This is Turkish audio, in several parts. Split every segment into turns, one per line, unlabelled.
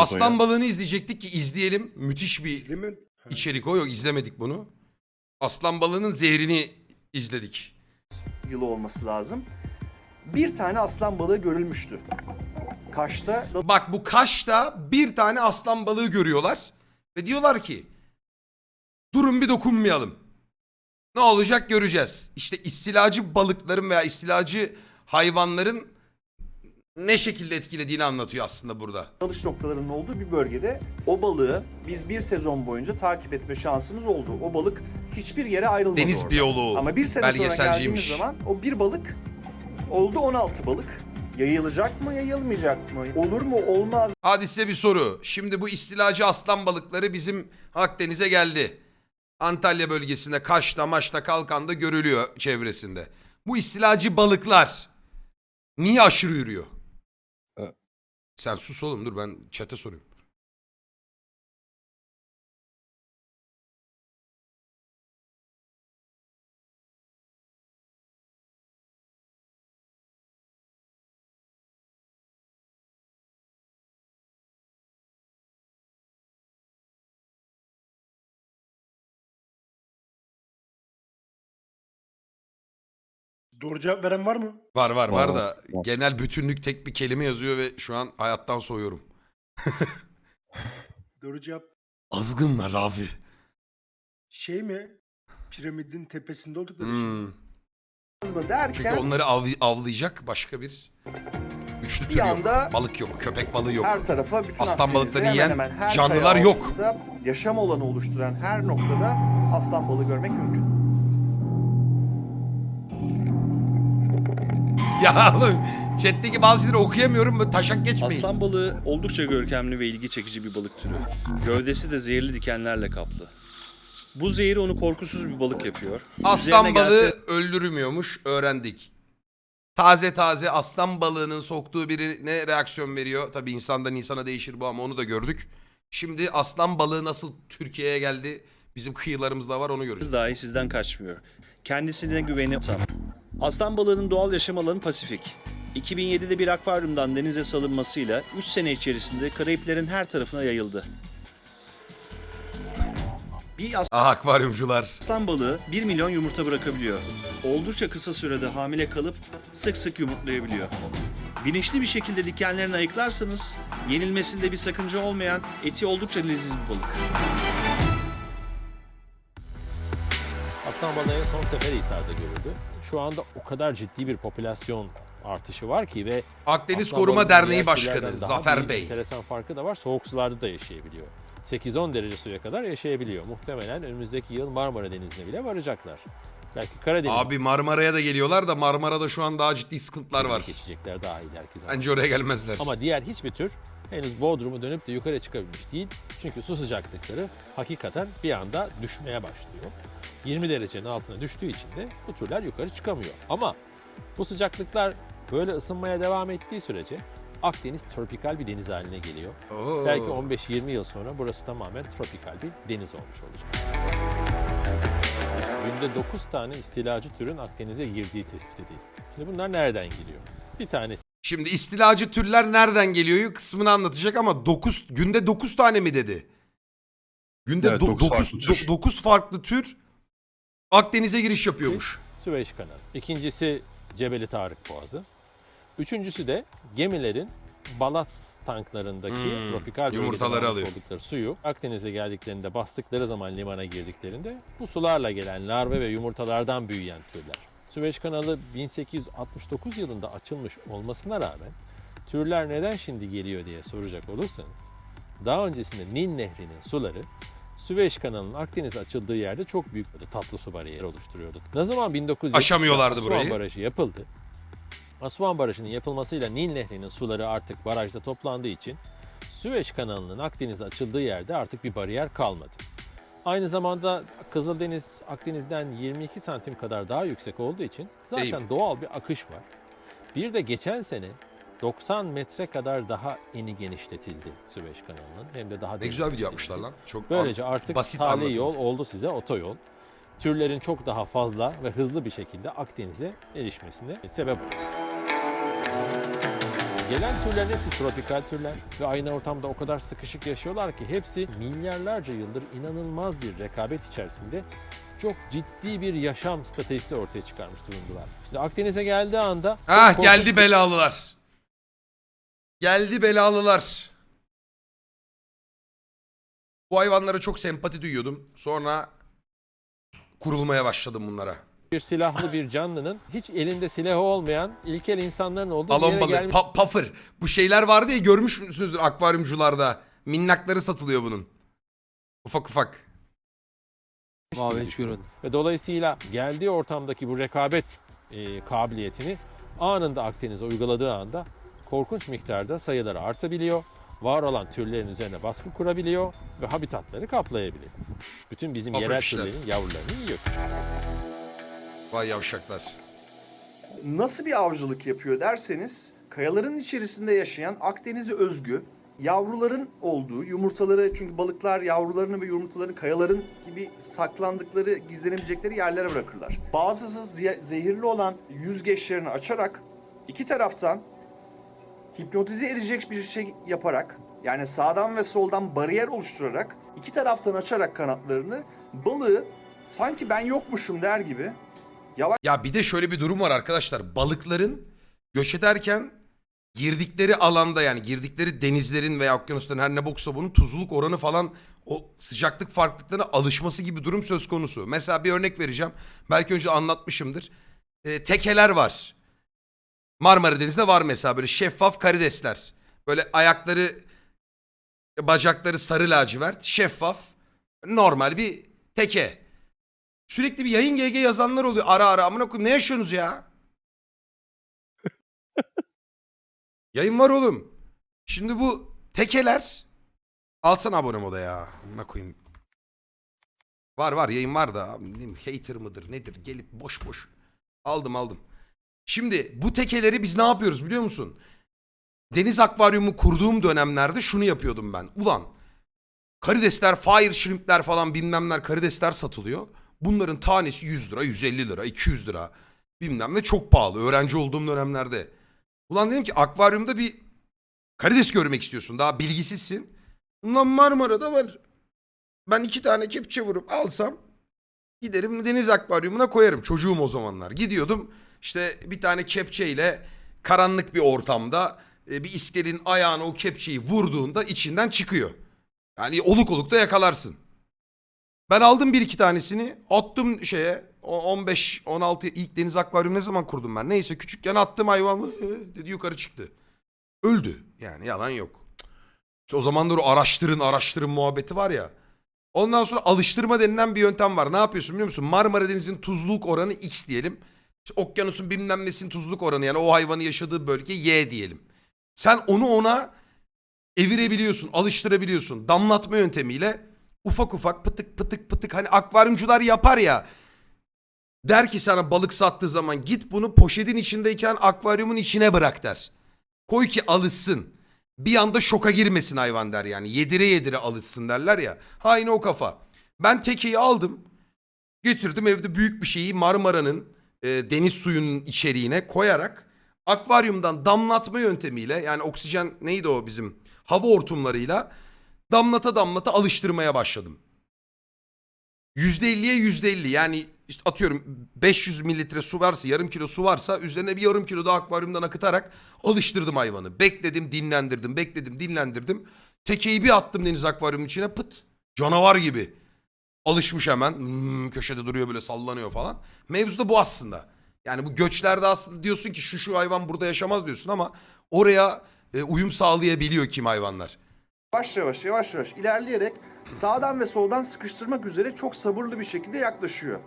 Aslan balığını izleyecektik ki izleyelim. Müthiş bir
mi?
içerik o yok izlemedik bunu. Aslan balığının zehrini izledik.
yılı olması lazım. Bir tane aslan balığı görülmüştü. Kaş'ta
Bak bu Kaş'ta bir tane aslan balığı görüyorlar. Ve diyorlar ki durun bir dokunmayalım. Ne olacak göreceğiz. İşte istilacı balıkların veya istilacı hayvanların ne şekilde etkilediğini anlatıyor aslında burada.
dalış noktalarının olduğu bir bölgede o balığı biz bir sezon boyunca takip etme şansımız oldu. O balık hiçbir yere ayrılmadı
Deniz
orada.
biyoloğu.
Ama bir sene sonra
belgeselciymiş.
geldiğimiz zaman o bir balık oldu 16 balık. Yayılacak mı, yayılmayacak mı? Olur mu, olmaz
Hadi size bir soru. Şimdi bu istilacı aslan balıkları bizim Akdeniz'e geldi. Antalya bölgesinde Kaş'ta, Maş'ta, Kalkan'da görülüyor çevresinde. Bu istilacı balıklar niye aşırı yürüyor? Sen sus oğlum dur ben çete soruyorum.
Doğru cevap veren var mı?
Var var var,
Var,
da
var,
genel bütünlük tek bir kelime yazıyor ve şu an hayattan soğuyorum.
Doğru cevap
Azgınlar abi.
şey mi? Piramidin tepesinde oldukları şey.
Hmm.
mı derken
Çünkü onları av- avlayacak başka bir güçlü
Bir
tür yok.
anda-
Balık yok, köpek balığı yok.
her tarafa bütün
Aslan balıklarını
hemen
yiyen
hemen her
canlılar
kaya
yok.
altında Yaşam alanı oluşturan her noktada aslan balığı görmek mümkün.
Ya oğlum chatteki bazıları okuyamıyorum böyle taşak geçmeyin.
Aslan balığı oldukça görkemli ve ilgi çekici bir balık türü. Gövdesi de zehirli dikenlerle kaplı. Bu zehir onu korkusuz bir balık yapıyor.
Aslan
Üzerine
balığı
gelse-
öldürmüyormuş öğrendik. Taze taze aslan balığının soktuğu birine reaksiyon veriyor. Tabi insandan insana değişir bu ama onu da gördük. Şimdi aslan balığı nasıl Türkiye'ye geldi bizim kıyılarımızda var onu göreceğiz.
dahi sizden kaçmıyor. Kendisine güveni tam. Aslan balığının doğal yaşam alanı Pasifik. 2007'de bir akvaryumdan denize salınmasıyla 3 sene içerisinde Karayiplerin her tarafına yayıldı. Bir
Ah akvaryumcular.
aslan balığı 1 milyon yumurta bırakabiliyor. Oldukça kısa sürede hamile kalıp sık sık yumurtlayabiliyor. Bilinçli bir şekilde dikenlerini ayıklarsanız yenilmesinde bir sakınca olmayan eti oldukça leziz bir balık.
Aslan balığı en son Seferihisar'da görüldü. Şu anda o kadar ciddi bir popülasyon artışı var ki ve
Akdeniz
aslan
Koruma Derneği Başkanı Zafer Bey.
Enteresan farkı da var. Soğuk sularda da yaşayabiliyor. 8-10 derece suya kadar yaşayabiliyor. Muhtemelen önümüzdeki yıl Marmara Denizi'ne bile varacaklar. Belki Karadeniz
Abi Marmara'ya da geliyorlar da Marmara'da şu an daha ciddi sıkıntılar var.
geçecekler daha ileriki zaman.
Bence oraya gelmezler.
Ama diğer hiçbir tür henüz Bodrum'u dönüp de yukarı çıkabilmiş değil. Çünkü su sıcaklıkları hakikaten bir anda düşmeye başlıyor. 20 derecenin altına düştüğü için de bu türler yukarı çıkamıyor. Ama bu sıcaklıklar böyle ısınmaya devam ettiği sürece Akdeniz tropikal bir deniz haline geliyor.
Oo.
Belki 15-20 yıl sonra burası tamamen tropikal bir deniz olmuş olacak. Günde 9 tane istilacı türün Akdeniz'e girdiği tespit edildi. Şimdi bunlar nereden geliyor? Bir tanesi
Şimdi istilacı türler nereden geliyor kısmını anlatacak ama 9 günde 9 tane mi dedi? Günde
Evet,
9
dokuz farklı tür.
9 farklı tür Akdeniz'e giriş yapıyormuş.
Süveyş kanalı. İkincisi Cebeli Tarık Boğazı. Üçüncüsü de gemilerin balat tanklarındaki
Hmm,
tropikal bölgede
yumurtaları alıyor.
oldukları suyu Akdeniz'e geldiklerinde bastıkları zaman limana girdiklerinde bu sularla gelen larve ve yumurtalardan büyüyen türler. Süveyş kanalı 1869 yılında açılmış olmasına rağmen türler neden şimdi geliyor diye soracak olursanız daha öncesinde Nil Nehri'nin suları Süveyş kanalının Akdeniz'e açıldığı yerde çok büyük böyle tatlı su bariyeri oluşturuyordu. Ne zaman 1970'de
Aşamıyorlardı burayı.
Barajı yapıldı. Aswan Barajı'nın yapılmasıyla Nil Nehri'nin suları artık barajda toplandığı için Süveyş kanalının Akdeniz'e açıldığı yerde artık bir bariyer kalmadı. Aynı zamanda Kızıldeniz Akdeniz'den 22 santim kadar daha yüksek olduğu için zaten doğal bir akış var. Bir de geçen sene 90 metre kadar daha eni genişletildi Süveyş kanalının. Hem de daha
Ne güzel video yapmışlar lan. Çok
Böylece artık
basit
tali
anlatım.
yol oldu size otoyol. Türlerin çok daha fazla ve hızlı bir şekilde Akdeniz'e erişmesine sebep oldu. Gelen türlerin hepsi tropikal türler ve aynı ortamda o kadar sıkışık yaşıyorlar ki hepsi milyarlarca yıldır inanılmaz bir rekabet içerisinde çok ciddi bir yaşam stratejisi ortaya çıkarmış durumdalar. Şimdi Akdeniz'e geldiği anda
Ah geldi belalılar. Geldi belalılar. Bu hayvanlara çok sempati duyuyordum. Sonra kurulmaya başladım bunlara.
Bir silahlı bir canlının hiç elinde silahı olmayan ilkel insanların olduğu
Balon
yere
balığı,
gelmiş
pa- puffer. Bu şeyler vardı ya görmüş müsünüzdür akvaryumcularda. Minnakları satılıyor bunun. Ufak ufak.
düşünün. Ve dolayısıyla geldiği ortamdaki bu rekabet e, kabiliyetini anında Akdeniz'e uyguladığı anda korkunç miktarda sayıları artabiliyor. Var olan türlerin üzerine baskı kurabiliyor ve habitatları kaplayabiliyor. Bütün bizim
Aferin
yerel
işler.
türlerin yavrularını yiyor.
Vay yavşaklar.
Nasıl bir avcılık yapıyor derseniz kayaların içerisinde yaşayan Akdeniz'e özgü yavruların olduğu yumurtaları çünkü balıklar yavrularını ve yumurtalarını kayaların gibi saklandıkları gizlenebilecekleri yerlere bırakırlar. Bazısı zehirli olan yüzgeçlerini açarak iki taraftan hipnotize edecek bir şey yaparak yani sağdan ve soldan bariyer oluşturarak iki taraftan açarak kanatlarını balığı sanki ben yokmuşum der gibi
Ya bir de şöyle bir durum var arkadaşlar. Balıkların göç ederken girdikleri alanda yani girdikleri denizlerin veya okyanusların her ne boksa bunun tuzluluk oranı falan o sıcaklık farklılıklarına alışması gibi durum söz konusu. Mesela bir örnek vereceğim. Belki önce anlatmışımdır. Ee, tekeler var. Marmara Denizi'nde var mesela böyle şeffaf karidesler. Böyle ayakları bacakları sarı lacivert şeffaf normal bir teke. Sürekli bir yayın GG yazanlar oluyor ara ara amına koyayım ne yaşıyorsunuz ya? yayın var oğlum. Şimdi bu tekeler alsana abone moda ya amına koyayım. Var var yayın var da bileyim, hater mıdır nedir gelip boş boş aldım aldım. Şimdi bu tekeleri biz ne yapıyoruz biliyor musun? Deniz akvaryumu kurduğum dönemlerde şunu yapıyordum ben. Ulan karidesler, fire shrimpler falan bilmemler karidesler satılıyor. Bunların tanesi 100 lira, 150 lira, 200 lira bilmem ne çok pahalı öğrenci olduğum dönemlerde. Ulan dedim ki akvaryumda bir karides görmek istiyorsun daha bilgisizsin. Ulan Marmara'da var. Ben iki tane kepçe vurup alsam giderim deniz akvaryumuna koyarım. Çocuğum o zamanlar. Gidiyordum işte bir tane kepçeyle karanlık bir ortamda e, bir iskelenin ayağına o kepçeyi vurduğunda içinden çıkıyor. Yani oluk oluk da yakalarsın. Ben aldım bir iki tanesini attım şeye o 15 16 ilk deniz akvaryumu ne zaman kurdum ben? Neyse küçükken attım hayvan dedi yukarı çıktı. Öldü. Yani yalan yok. İşte o zamanlar o araştırın araştırın muhabbeti var ya. Ondan sonra alıştırma denilen bir yöntem var. Ne yapıyorsun biliyor musun? Marmara Denizi'nin tuzluluk oranı X diyelim. İşte okyanusun bilmem nesinin tuzluluk oranı yani o hayvanın yaşadığı bölge Y diyelim. Sen onu ona evirebiliyorsun, alıştırabiliyorsun. Damlatma yöntemiyle ufak ufak pıtık pıtık pıtık hani akvaryumcular yapar ya. Der ki sana balık sattığı zaman git bunu poşetin içindeyken akvaryumun içine bırak der. Koy ki alışsın. Bir anda şoka girmesin hayvan der yani. Yedire yedire alışsın derler ya. Aynı o kafa. Ben tekeyi aldım. Getirdim evde büyük bir şeyi Marmara'nın e, deniz suyunun içeriğine koyarak akvaryumdan damlatma yöntemiyle yani oksijen neydi o bizim hava hortumlarıyla damlata damlata alıştırmaya başladım. %50'ye %50 yani işte atıyorum 500 mililitre su varsa yarım kilo su varsa üzerine bir yarım kilo da akvaryumdan akıtarak alıştırdım hayvanı. Bekledim dinlendirdim bekledim dinlendirdim. Tekeyi bir attım deniz akvaryumunun içine pıt canavar gibi. Alışmış hemen Hmm, köşede duruyor böyle sallanıyor falan. Mevzu da bu aslında. Yani bu göçlerde aslında diyorsun ki şu şu hayvan burada yaşamaz diyorsun ama oraya e, uyum sağlayabiliyor kim hayvanlar.
Yavaş yavaş yavaş yavaş ilerleyerek sağdan ve soldan sıkıştırmak üzere çok sabırlı bir şekilde yaklaşıyor.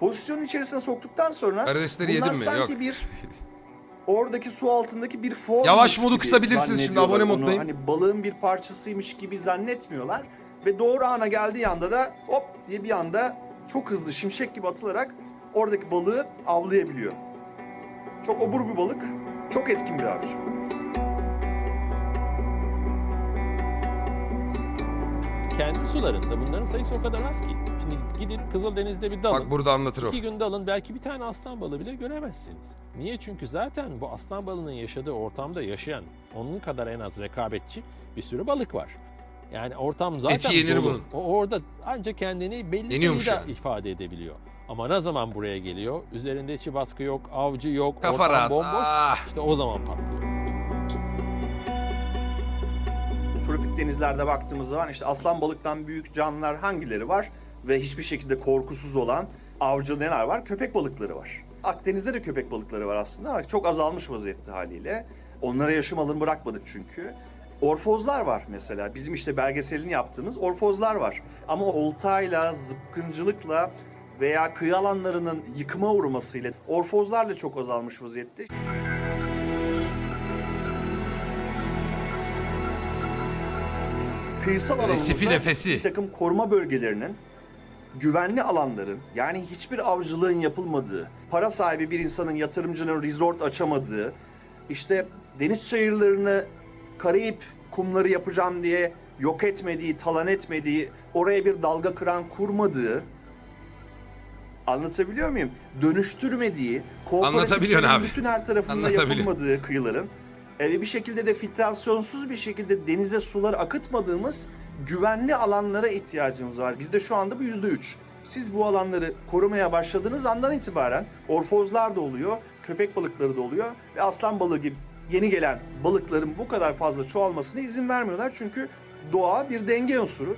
Pozisyonun içerisine soktuktan sonra
Karidesleri
bunlar
yedin mi?
sanki
Yok.
bir oradaki su altındaki bir form
Yavaş modu kısabilirsiniz şimdi, abone moddayım.
Hani balığın bir parçasıymış gibi zannetmiyorlar ve doğru ana geldiği anda da hop diye bir anda çok hızlı şimşek gibi atılarak oradaki balığı avlayabiliyor. Çok obur bir balık, çok etkin bir avcı.
Kendi sularında bunların sayısı o kadar az ki. Şimdi gidip Kızıldeniz'de bir dalın.
Bak burada anlatır o.
İki günde alın belki bir tane aslan balığı bile göremezsiniz. Niye? Çünkü zaten bu aslan balığının yaşadığı ortamda yaşayan onun kadar en az rekabetçi bir sürü balık var. Yani ortam zaten
Eti yenir
dolu.
bunun.
O orada ancak kendini belli
Yeniyormuş
sayıda
yani.
ifade edebiliyor. Ama ne zaman buraya geliyor? Üzerinde içi baskı yok, avcı yok,
Kafa
ortam
rahat.
bomboş.
Ah.
İşte o zaman patlıyor.
Tropik denizlerde baktığımız zaman işte aslan balıktan büyük canlılar hangileri var? Ve hiçbir şekilde korkusuz olan avcı neler var? Köpek balıkları var. Akdeniz'de de köpek balıkları var aslında ama çok azalmış vaziyette haliyle. Onlara yaşam alanı bırakmadık çünkü. Orfozlar var mesela. Bizim işte belgeselini yaptığımız orfozlar var. Ama oltayla, zıpkıncılıkla veya kıyı alanlarının yıkıma uğramasıyla orfozlar da çok azalmış vaziyette. Kıyısal
Resifi
alanımızda
nefesi.
bir takım koruma bölgelerinin güvenli alanların yani hiçbir avcılığın yapılmadığı, para sahibi bir insanın yatırımcının resort açamadığı, işte deniz çayırlarını Karayip kumları yapacağım diye yok etmediği, talan etmediği, oraya bir dalga kıran kurmadığı, anlatabiliyor muyum? Dönüştürmediği,
Anlatabiliyorsun abi.
bütün her tarafında yapılmadığı kıyıların ve bir şekilde de filtrasyonsuz bir şekilde denize suları akıtmadığımız güvenli alanlara ihtiyacımız var. Bizde şu anda bu yüzde üç. Siz bu alanları korumaya başladığınız andan itibaren orfozlar da oluyor, köpek balıkları da oluyor ve aslan balığı gibi yeni gelen balıkların bu kadar fazla çoğalmasına izin vermiyorlar. Çünkü doğa bir denge unsuru.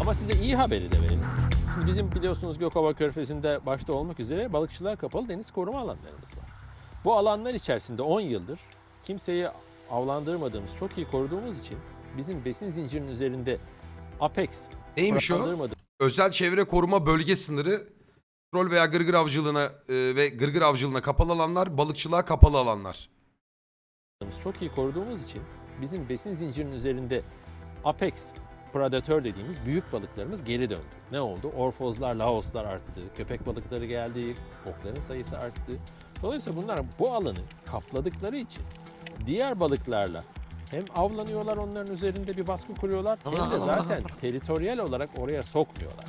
Ama size iyi haberi de bizim biliyorsunuz Gökova Körfezi'nde başta olmak üzere balıkçılığa kapalı deniz koruma alanlarımız var. Bu alanlar içerisinde 10 yıldır kimseyi avlandırmadığımız, çok iyi koruduğumuz için bizim besin zincirinin üzerinde Apex
Neymiş o? Özel çevre koruma bölge sınırı troll veya gırgır avcılığına e, ve gırgır avcılığına kapalı alanlar, balıkçılığa kapalı alanlar.
çok iyi koruduğumuz için bizim besin zincirinin üzerinde Apex predatör dediğimiz büyük balıklarımız geri döndü. Ne oldu? Orfozlar, laoslar arttı, köpek balıkları geldi, fokların sayısı arttı. Dolayısıyla bunlar bu alanı kapladıkları için diğer balıklarla hem avlanıyorlar onların üzerinde bir baskı kuruyorlar hem de zaten teritoryal olarak oraya sokmuyorlar.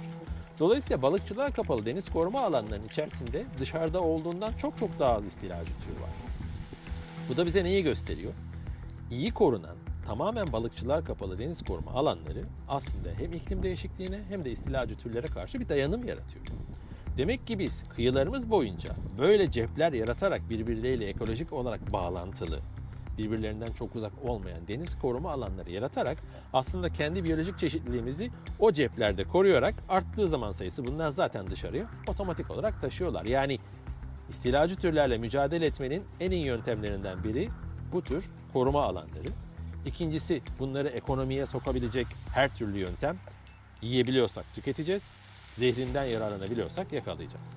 Dolayısıyla balıkçılığa kapalı deniz koruma alanlarının içerisinde dışarıda olduğundan çok çok daha az istilacı tür var. Bu da bize neyi gösteriyor? İyi korunan, tamamen balıkçılığa kapalı deniz koruma alanları aslında hem iklim değişikliğine hem de istilacı türlere karşı bir dayanım yaratıyor. Demek ki biz kıyılarımız boyunca böyle cepler yaratarak birbirleriyle ekolojik olarak bağlantılı, birbirlerinden çok uzak olmayan deniz koruma alanları yaratarak aslında kendi biyolojik çeşitliliğimizi o ceplerde koruyarak arttığı zaman sayısı bunlar zaten dışarıya otomatik olarak taşıyorlar. Yani istilacı türlerle mücadele etmenin en iyi yöntemlerinden biri bu tür koruma alanları. İkincisi bunları ekonomiye sokabilecek her türlü yöntem. Yiyebiliyorsak tüketeceğiz, zehrinden yararlanabiliyorsak yakalayacağız.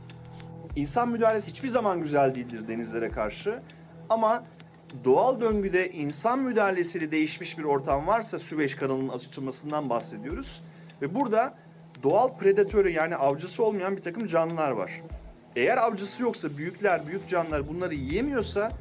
İnsan müdahalesi hiçbir zaman güzel değildir denizlere karşı. Ama doğal döngüde insan müdahalesiyle değişmiş bir ortam varsa Süveyş kanalının açılmasından bahsediyoruz. Ve burada doğal predatörü yani avcısı olmayan bir takım canlılar var. Eğer avcısı yoksa büyükler, büyük canlılar bunları yiyemiyorsa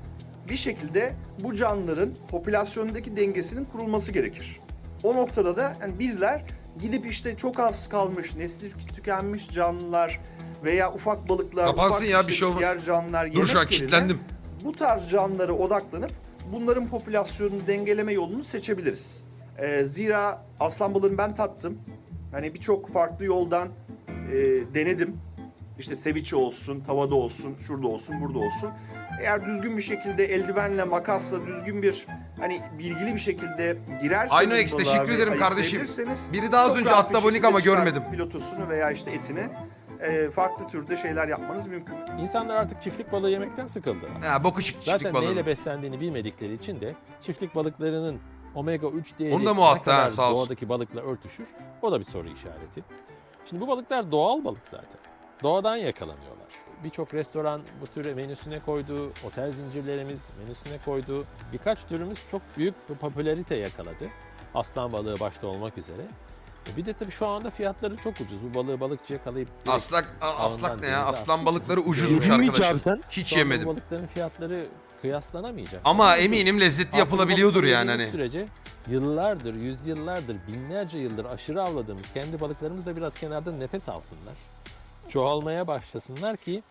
bir şekilde bu canlıların popülasyondaki dengesinin kurulması gerekir. O noktada da yani bizler gidip işte çok az kalmış, nesli tükenmiş canlılar veya ufak balıklar,
Kapansın
ufak
ya,
işte
bir şey olmaz.
diğer canlılar
Dur
yemek
şu an
yerine
kilitlendim.
bu tarz canlılara odaklanıp bunların popülasyonunu dengeleme yolunu seçebiliriz. Ee, zira aslan balığını ben tattım. Hani birçok farklı yoldan e, denedim. İşte ceviche olsun, tavada olsun, şurada olsun, burada olsun. Eğer düzgün bir şekilde eldivenle, makasla düzgün bir hani bilgili bir şekilde girerseniz
Aynen X, teşekkür ederim kardeşim. Biri daha az önce
rahat bir
attı abonik
şekilde
ama görmedim.
Pilotosunu veya işte etini e, farklı türde şeyler yapmanız mümkün.
İnsanlar artık çiftlik balığı yemekten sıkıldılar.
Ya boku çıktı çiftlik
Zaten
balığının.
neyle beslendiğini bilmedikleri için de çiftlik balıklarının omega 3 değeri
Onu da mu
ne
ha,
kadar
sağ olsun.
doğadaki balıkla örtüşür o da bir soru işareti. Şimdi bu balıklar doğal balık zaten. Doğadan yakalanıyorlar. Birçok restoran bu türü menüsüne koydu, otel zincirlerimiz menüsüne koydu. Birkaç türümüz çok büyük bir popülarite yakaladı. Aslan balığı başta olmak üzere. E Bir de tabii şu anda fiyatları çok ucuz. Bu balığı balıkçıya yakalayıp
Aslak, a- aslak ne ya? Aslan balıkları ucuzmuş arkadaşlar.
sen?
Hiç yemedim.
balıkların fiyatları kıyaslanamayacak.
Ama
Ama
eminim lezzetli yapılabiliyordur yani hani.
sürece yıllardır, yüzyıllardır, binlerce yıldır aşırı avladığımız kendi balıklarımız da biraz kenarda nefes alsınlar. Çoğalmaya başlasınlar ki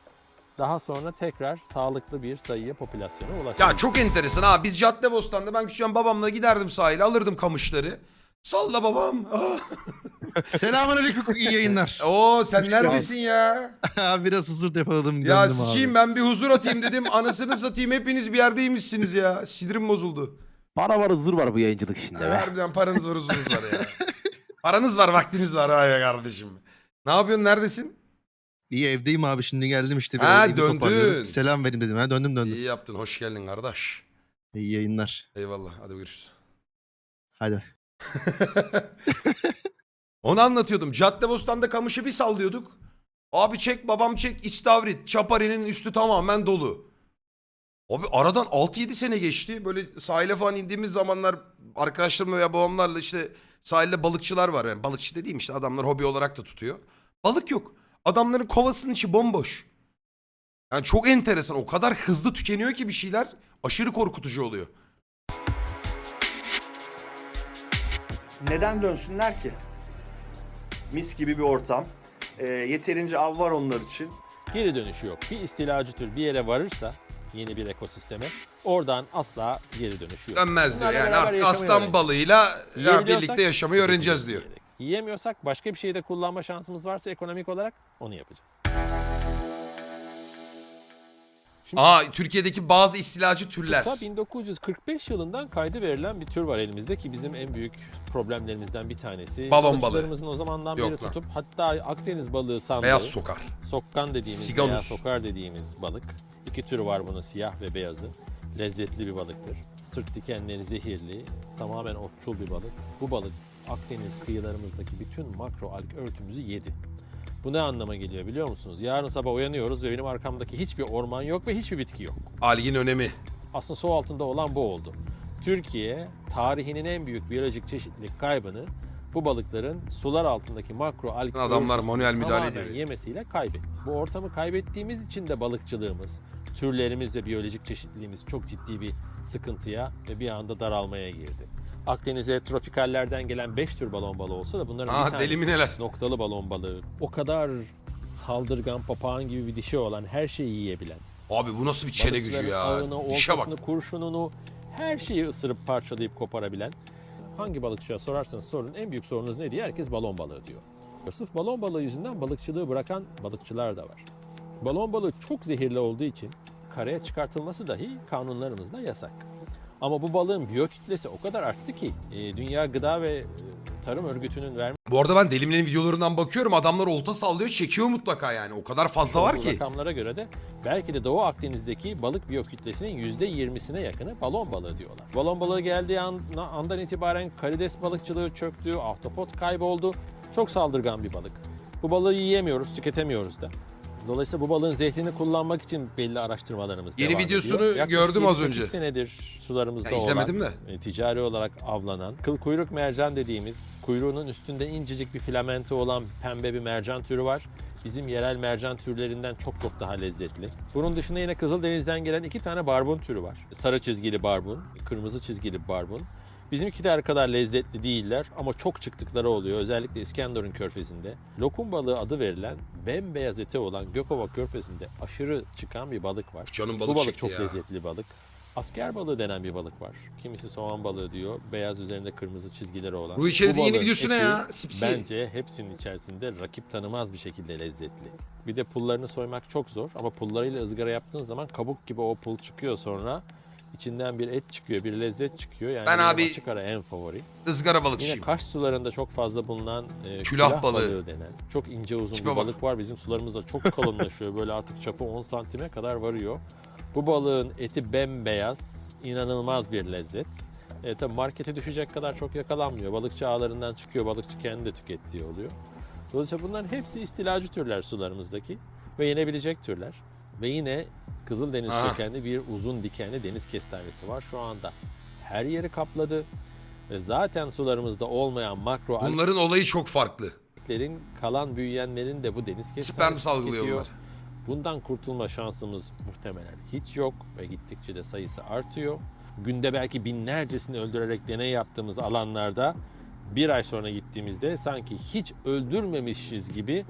daha sonra tekrar sağlıklı bir sayıya popülasyona ulaşalım.
Ya çok enteresan ha. Biz Caddebostan'da ben küçükken babamla giderdim sahile alırdım kamışları. Salla babam.
Selamünaleyküm iyi yayınlar.
Oo sen neredesin ya?
Abi Biraz huzur depoladım
Ya
döndüm
sıçayım
abi.
ben bir huzur atayım dedim. Anasını satayım hepiniz bir yerdeymişsiniz ya. Sinirim bozuldu.
Para var huzur var bu yayıncılık işinde be.
Harbiden paranız var huzurunuz var ya. Paranız var vaktiniz var ha ya kardeşim. Ne yapıyorsun neredesin?
İyi evdeyim abi şimdi geldim işte.
Ha,
Biraz evi
döndün.
toparlıyoruz. Selam vereyim dedim. Ha, döndüm döndüm.
İyi yaptın hoş geldin kardeş.
İyi yayınlar.
Eyvallah hadi görüşürüz.
Hadi.
Onu anlatıyordum. Caddebostan'da kamışı bir sallıyorduk. Abi çek babam çek istavrit. Çapari'nin üstü tamamen dolu. Abi aradan 6-7 sene geçti. Böyle sahile falan indiğimiz zamanlar arkadaşlarımla veya babamlarla işte sahilde balıkçılar var. Yani balıkçı dediğim işte adamlar hobi olarak da tutuyor. Balık yok. Adamların kovasının içi bomboş. Yani çok enteresan. O kadar hızlı tükeniyor ki bir şeyler aşırı korkutucu oluyor.
Neden dönsünler ki? Mis gibi bir ortam. Ee, yeterince av var onlar için.
Geri dönüşü yok. Bir istilacı tür bir yere varırsa yeni bir ekosisteme oradan asla geri dönüşü yok.
Dönmez diyor.
Bunlarla
Yani
beraber
artık
yaşamayı
aslan
öğreneceğiz.
balığıyla ya
Yiyebiliyorsak
birlikte yaşamayı öğreneceğiz diyor.
Yiyemiyorsak başka bir şeyde kullanma şansımız varsa ekonomik olarak onu yapacağız.
Aa Türkiye'deki bazı istilacı türler.
Ta 1945 yılından kaydı verilen bir tür var elimizde ki bizim en büyük problemlerimizden bir tanesi.
Balon balığı.
O zamandan
Yok
beri
lan.
tutup hatta Akdeniz balığı sandığı,
Beyaz sokar.
sokkan dediğimiz
Siganus.
veya sokar dediğimiz balık. İki türü var bunun siyah ve beyazı. Lezzetli bir balıktır. Sırt dikenleri zehirli, tamamen otçul bir balık. Bu balık Akdeniz kıyılarımızdaki bütün makro alg örtümüzü yedi. Bu ne anlama geliyor biliyor musunuz? Yarın sabah uyanıyoruz ve benim arkamdaki hiçbir orman yok ve hiçbir bitki yok.
Algin önemi.
Aslında su altında olan bu oldu. Türkiye tarihinin en büyük biyolojik çeşitlilik kaybını bu balıkların sular altındaki makro alg
Adamlar manuel müdahale ediyor.
yemesiyle kaybetti. Bu ortamı kaybettiğimiz için de balıkçılığımız, türlerimiz ve biyolojik çeşitliliğimiz çok ciddi bir sıkıntıya ve bir anda daralmaya girdi. Akdeniz'e tropikallerden gelen 5 tür balon balığı olsa da bunların
Aa,
bir tanesi
deli mi neler?
noktalı balon balığı. O kadar saldırgan papağan gibi bir dişi olan her şeyi yiyebilen
Abi bu nasıl bir çene gücü ya?
Ağını,
İşe bak.
kurşununu, her şeyi ısırıp parçalayıp koparabilen. Hangi balıkçıya sorarsanız sorun en büyük sorunuz ne diye herkes balon balığı diyor. Sırf balon balığı yüzünden balıkçılığı bırakan balıkçılar da var. Balon balığı çok zehirli olduğu için karaya çıkartılması dahi kanunlarımızda yasak. Ama bu balığın biyokütlesi o kadar arttı ki e, Dünya Gıda ve e, Tarım Örgütü'nün vermiş
Bu arada ben Delimlerin videolarından bakıyorum. Adamlar olta sallıyor çekiyor mutlaka yani. O kadar fazla var ki.
rakamlara göre de belki de Doğu Akdeniz'deki balık biyokütlesinin %20'sine yakını balon balığı diyorlar. Balon balığı geldiği an, andan itibaren karides balıkçılığı çöktü, ahtapot kayboldu. Çok saldırgan bir balık. Bu balığı yiyemiyoruz, tüketemiyoruz da. Dolayısıyla bu balığın zehrini kullanmak için belli araştırmalarımız
Yeni
devam
videosunu
ediyor. Yaklaşık
gördüm az
28
önce.
senedir sularımızda
Ya izlemedim
olan,
de.
e, ticari olarak avlanan, kıl kuyruk mercan dediğimiz, kuyruğunun üstünde incecik bir filamenti olan pembe bir mercan türü var. Bizim yerel mercan türlerinden çok çok daha lezzetli. Bunun dışında yine Kızıldeniz'den gelen iki tane barbun türü var. Sarı çizgili barbun, kırmızı çizgili barbun. Bizimkiler kadar lezzetli değiller ama çok çıktıkları oluyor. Özellikle İskenderun körfezinde. Lokum balığı adı verilen bembeyaz eti olan Gökova körfezinde aşırı çıkan bir balık var.
Canım
Bu
balık
balık
çekti
çok
ya.
lezzetli bir balık. Asker balığı denen bir balık var. Kimisi soğan balığı diyor. Beyaz üzerinde kırmızı çizgileri olan.
Bu içeride yeni videosu ne ya? Sipsi.
Bence hepsinin içerisinde rakip tanımaz bir şekilde lezzetli. Bir de pullarını soymak çok zor ama pullarıyla ızgara yaptığın zaman kabuk gibi o pul çıkıyor sonra. İçinden bir et çıkıyor, bir lezzet çıkıyor. Yani
Ben abi
açık ara en favori.
ızgara
Yine
balıkçıyım.
Kaş sularında çok fazla bulunan e,
Külah
külah,
balığı.
balığı. denen çok ince uzun
Tipe
bir
bak.
balık var. Bizim sularımızda çok kalınlaşıyor. Böyle artık çapı 10 santime kadar varıyor. Bu balığın eti bembeyaz, inanılmaz bir lezzet. E, tabii markete düşecek kadar çok yakalanmıyor. Balıkçı ağlarından çıkıyor, balıkçı kendi de tükettiği oluyor. Dolayısıyla bunların hepsi istilacı türler sularımızdaki ve yenebilecek türler. Ve yine Kızıldeniz
Aha.
kökenli bir uzun dikenli deniz kestanesi var şu anda. Her yeri kapladı. Ve zaten sularımızda olmayan makro
Bunların olayı çok farklı.
alglerin kalan büyüyenlerin de bu deniz
Sperm
kestanesi
salgılıyor
tüketiyor.
bunlar.
Bundan kurtulma şansımız muhtemelen hiç yok ve gittikçe de sayısı artıyor. Günde belki binlercesini öldürerek deney yaptığımız alanlarda bir ay sonra gittiğimizde sanki hiç öldürmemişiz gibi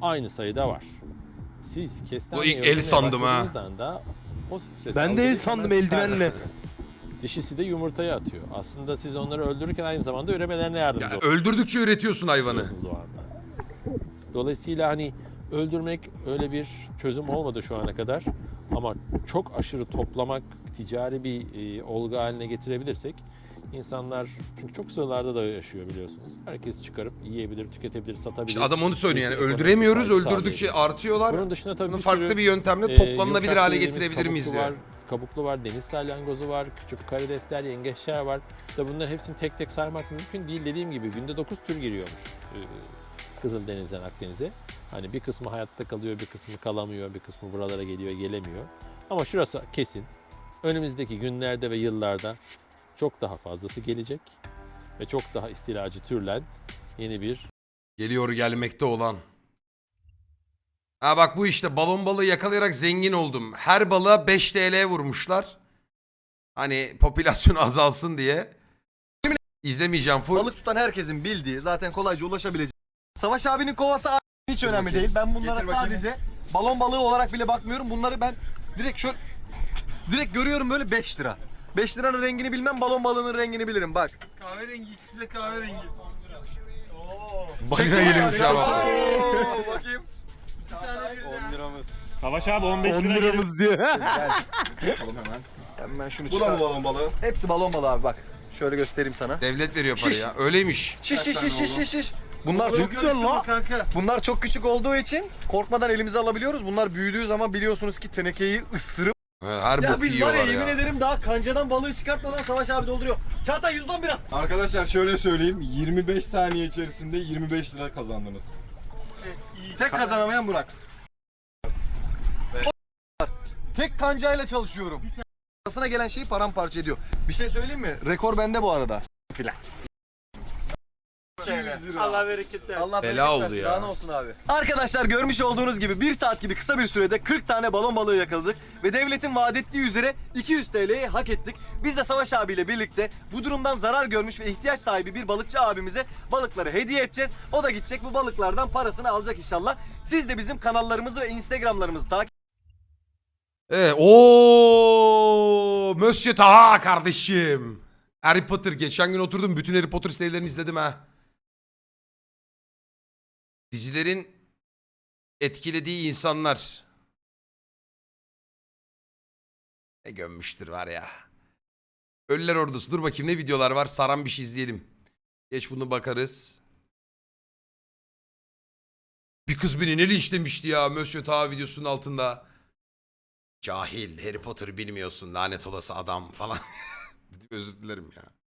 aynı sayıda var. Siz kestaneyi
Bu ilk el sandım ha.
anda o stres
Ben de el sandım eldivenle.
Dişisi de yumurtayı atıyor. Aslında siz onları öldürürken aynı zamanda üremelerine yardımcı
Ya öldürdükçe üretiyorsun hayvanı.
oluyorsunuz o anda. Dolayısıyla hani öldürmek öyle bir çözüm olmadı şu ana kadar. Ama çok aşırı toplamak ticari bir e, olgu haline getirebilirsek insanlar çünkü çok sıralarda da yaşıyor biliyorsunuz. Herkes çıkarıp yiyebilir, tüketebilir, satabilir.
İşte adam onu söylüyor yani öldüremiyoruz öldürdükçe artıyorlar.
Bunun dışında tabii
Bunu
bir
farklı
sürü,
bir yöntemle
e,
toplanılabilir hale getirebilir miyiz diyor.
Var, kabuklu var, deniz salyangozu var, küçük karidesler, yengeçler var. Tabii bunların hepsini tek tek saymak mümkün değil. Dediğim gibi günde 9 tür giriyormuş e, Kızıldeniz'den Akdeniz'e. Hani bir kısmı hayatta kalıyor, bir kısmı kalamıyor, bir kısmı buralara geliyor, gelemiyor. Ama şurası kesin. Önümüzdeki günlerde ve yıllarda çok daha fazlası gelecek ve çok daha istilacı türlen yeni bir
Geliyor gelmekte olan. Ha bak bu işte balon balığı yakalayarak zengin oldum. Her balığa 5 TL vurmuşlar. Hani popülasyon azalsın diye. İzlemeyeceğim full.
Balık tutan herkesin bildiği zaten kolayca ulaşabileceği. Savaş abinin kovası a- hiç önemli değil. Ben bunlara
Getir bakayım.
sadece balon balığı olarak bile bakmıyorum. Bunları ben direkt şöyle direkt görüyorum böyle 5 lira. 5 liranın rengini bilmem balon balığının rengini bilirim bak.
Kahverengi ikisi de kahverengi.
Balina geliyormuş abi.
Oo, bakayım.
10 liramız.
Savaş abi 15
10
lira gelir.
liramız diyor.
Bakalım hemen. Hemen şunu çıkar. Bu da balon balığı? Hepsi balon balığı abi bak. Şöyle göstereyim sana.
Devlet veriyor parayı
Şiş.
ya. Öyleymiş.
Şiş şiş şiş şiş şiş şiş. Bunlar çok
güzel lan. Kanka.
Bunlar çok küçük olduğu için korkmadan elimize alabiliyoruz. Bunlar büyüdüğü zaman biliyorsunuz ki tenekeyi ısırıp
He, Her
Ya
bok
biz var ya
yiyorlar
yemin
ya.
ederim daha kancadan balığı çıkartmadan Savaş abi dolduruyor. Çağatay yüzden biraz.
Arkadaşlar şöyle söyleyeyim 25 saniye içerisinde 25 lira kazandınız.
Tek kazanamayan Burak. Tek kancayla çalışıyorum. Arasına gelen şeyi paramparça ediyor. Bir şey söyleyeyim mi? Rekor bende bu arada. Filan.
Allah bereket versin.
Allah
Bela
bereket
oldu
versin.
ya.
Daha ne olsun abi. Arkadaşlar görmüş olduğunuz gibi 1 saat gibi kısa bir sürede 40 tane balon balığı yakaladık ve devletin vaat ettiği üzere 200 TL'yi hak ettik. Biz de Savaş abiyle birlikte bu durumdan zarar görmüş ve ihtiyaç sahibi bir balıkçı abimize balıkları hediye edeceğiz. O da gidecek bu balıklardan parasını alacak inşallah. Siz de bizim kanallarımızı ve Instagram'larımızı takip
Evet. Oo, Monsieur Taha kardeşim. Harry Potter. Geçen gün oturdum bütün Harry Potter serilerini izledim ha. Dizilerin etkilediği insanlar. Ne gömmüştür var ya. Ölüler ordusu. Dur bakayım ne videolar var. Saran bir şey izleyelim. Geç bunu bakarız. Bir kız beni ne linçlemişti ya Monsieur Taha videosunun altında. Cahil, Harry Potter bilmiyorsun, lanet olası adam falan. Özür dilerim ya.